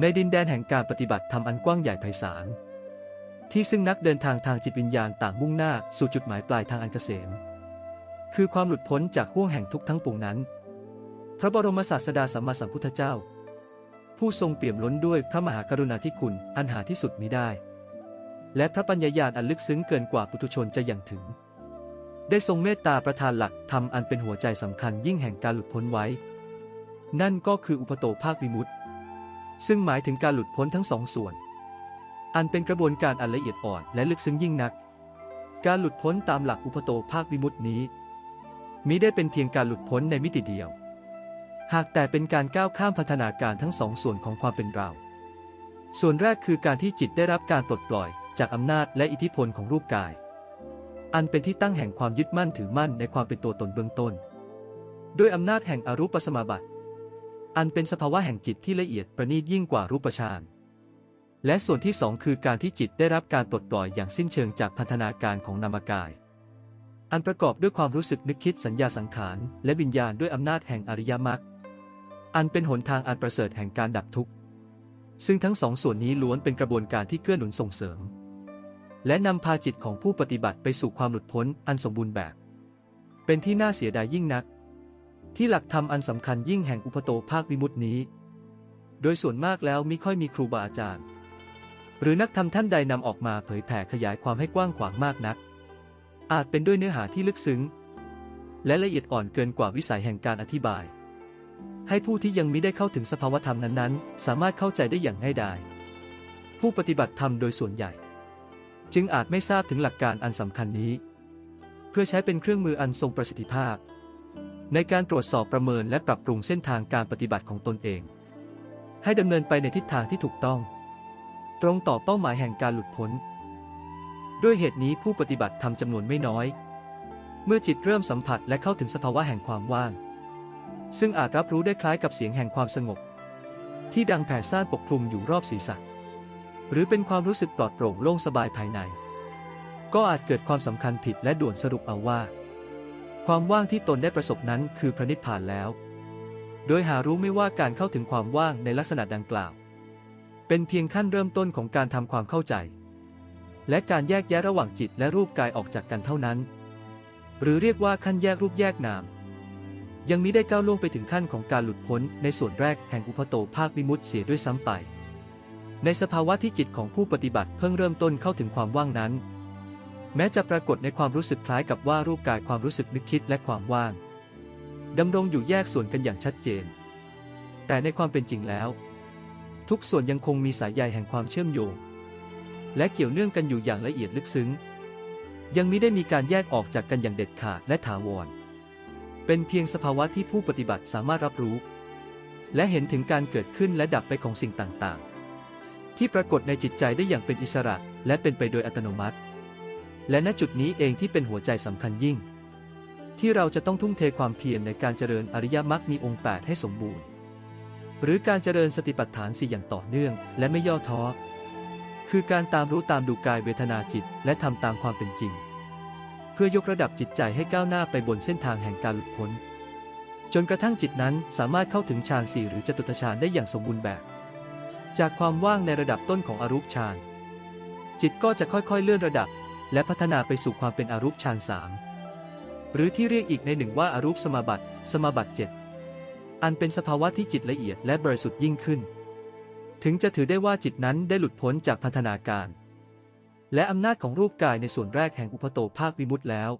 ในดินแดนแห่งการปฏิบัติธรรมอันกว้างใหญ่ไพศาล ที่ซึ่งนักเดินทางทางจิตวิญญาณต่างมุ่งหน้าสู่จุดหมายปลายทางอันเกษม คือความหลุดพ้นจากห่วงแห่งทุกข์ทั้งปวงนั้น พระบรมศาสดาสัมมาสัมพุทธเจ้า ผู้ทรงเปี่ยมล้นด้วยพระมหากรุณาธิคุณอันหาที่สุดมิได้ และพระปัญญาญาณอันลึกซึ้งเกินกว่าปุถุชนจะยังถึง ได้ทรงเมตตาประทานหลักธรรมอันเป็นหัวใจสำคัญยิ่งแห่งการหลุดพ้นไว้ นั่นก็คืออุปโตภาควิมุตติ ซึ่งหมายถึงการหลุดพ้นทั้งสองส่วน อันเป็นกระบวนการอันละเอียดอ่อนและลึกซึ้งยิ่งนัก การหลุดพ้นตามหลักอุปโตภาควิมุตินี้มิได้เป็นเพียงการหลุดพ้นในมิติเดียว หากแต่เป็นการก้าวข้ามพัฒนาการทั้งสองส่วนของความเป็นเรา ส่วนแรกคือการที่จิตได้รับการปลดปล่อย จากอำนาจและอิทธิพลของรูปกาย อันเป็นที่ตั้งแห่งความยึดมั่นถือมั่นในความเป็นตัวตนเบื้องต้น ด้วยอำนาจแห่งอรูปสมาบัติ อันเป็นสภาวะแห่งจิตที่ละเอียดประณีตยิ่งกว่ารูปฌาน และส่วนที่สองคือการที่จิตได้รับการปลดปล่อยอย่างสิ้นเชิงจากพันธนาการของนามกาย อันประกอบด้วยความรู้สึกนึกคิดสัญญาสังขาร และวิญญาณด้วยอำนาจแห่งอริยมรรค อันเป็นหนทางอันประเสริฐแห่งการดับทุกข์ ซึ่งทั้งสองส่วนนี้ล้วนเป็นกระบวนการที่เกื้อหนุนส่งเสริม และนำพาจิตของผู้ปฏิบัติไปสู่ความหลุดพ้นอันสมบูรณ์แบบ เป็นที่น่าเสียดายยิ่งนัก ที่หลักธรรมอันสำคัญยิ่งแห่งอุปโตภาควิมุตินี้ โดยส่วนมากแล้วมิค่อยมีครูบาอาจารย์ หรือนักธรรมท่านใดนำออกมาเผยแผ่ขยายความให้กว้างขวางมากนัก อาจเป็นด้วยเนื้อหาที่ลึกซึ้ง และละเอียดอ่อนเกินกว่าวิสัยแห่งการอธิบาย ให้ผู้ที่ยังมิได้เข้าถึงสภาวธรรมนั้นๆ สามารถเข้าใจได้อย่างง่ายดายผู้ปฏิบัติธรรมโดยส่วนใหญ่ จึงอาจไม่ทราบถึงหลักการอันสำคัญนี้ เพื่อใช้เป็นเครื่องมืออันทรงประสิทธิภาพ ในการตรวจสอบประเมินและปรับปรุงเส้นทางการปฏิบัติของตนเอง ให้ดำเนินไปในทิศทางที่ถูกต้อง ตรงต่อเป้าหมายแห่งการหลุดพ้น ด้วยเหตุนี้ผู้ปฏิบัติธรรมจำนวนไม่น้อย เมื่อจิตเริ่มสัมผัสและเข้าถึงสภาวะแห่งความว่าง ซึ่งอาจรับรู้ได้คล้ายกับเสียงแห่งความสงบ ที่ดังแผ่ซ่านปกคลุมอยู่รอบศีรษะ หรือเป็นความรู้สึกปลอดโปร่งโล่งสบายภายใน ก็อาจเกิดความสำคัญผิดและด่วนสรุปเอาว่า ความว่างที่ตนได้ประสบนั้นคือพระนิพพานแล้ว โดยหารู้ไม่ว่าการเข้าถึงความว่างในลักษณะดังกล่าว เป็นเพียงขั้นเริ่มต้นของการทำความเข้าใจ และการแยกแยะระหว่างจิตและรูปกายออกจากกันเท่านั้น หรือเรียกว่าขั้นแยกรูปแยกนาม ยังมิได้ก้าวล่วงไปถึงขั้นของการหลุดพ้นในส่วนแรกแห่งอุปโตภาควิมุตเสียด้วยซ้ำไป ในสภาวะที่จิตของผู้ปฏิบัติเพิ่งเริ่มต้นเข้าถึงความว่างนั้น แม้จะปรากฏในความรู้สึกคล้ายกับว่ารูปกายความรู้สึกนึกคิดและความว่างดำรงอยู่แยกส่วนกันอย่างชัดเจน แต่ในความเป็นจริงแล้ว ทุกส่วนยังคงมีสายใยแห่งความเชื่อมโยง และเกี่ยวเนื่องกันอยู่อย่างละเอียดลึกซึ้ง ยังมิได้มีการแยกออกจากกันอย่างเด็ดขาดและถาวร เป็นเพียงสภาวะที่ผู้ปฏิบัติสามารถรับรู้ และเห็นถึงการเกิดขึ้นและดับไปของสิ่งต่างๆ ที่ปรากฏในจิตใจได้อย่างเป็นอิสระและเป็นไปโดยอัตโนมัติ และณจุดนี้เองที่เป็นหัวใจสำคัญยิ่ง ที่เราจะต้องทุ่มเทความเพียรในการเจริญอริยมรรคมีองค์ 8 ให้สมบูรณ์ หรือการเจริญสติปัฏฐานสี่อย่างต่อเนื่องและไม่ย่อท้อ คือการตามรู้ตามดูกายเวทนาจิต และทำตามความเป็นจริง เพื่อยกระดับจิตใจให้ก้าวหน้าไปบนเส้นทางแห่งการหลุดพ้น จนกระทั่งจิตนั้นสามารถเข้าถึงฌานสี่หรือจตุตฌานได้อย่างสมบูรณ์แบบ จากความว่างในระดับต้นของอรูปฌานจิตก็จะค่อยๆเลื่อนระดับ และพัฒนาไปสู่ความเป็นอรูปฌานสามหรือที่เรียกอีกในหนึ่งว่าอารูปสมาบัติ สมาบัติเจ็ดอันเป็นสภาวะที่จิตละเอียดและบริสุทธิ์ยิ่งขึ้น ถึงจะถือได้ว่าจิตนั้นได้หลุดพ้นจากพันธนาการ และอำนาจของรูปกายในส่วนแรกแห่งอุปโตภาควิมุตติแล้ว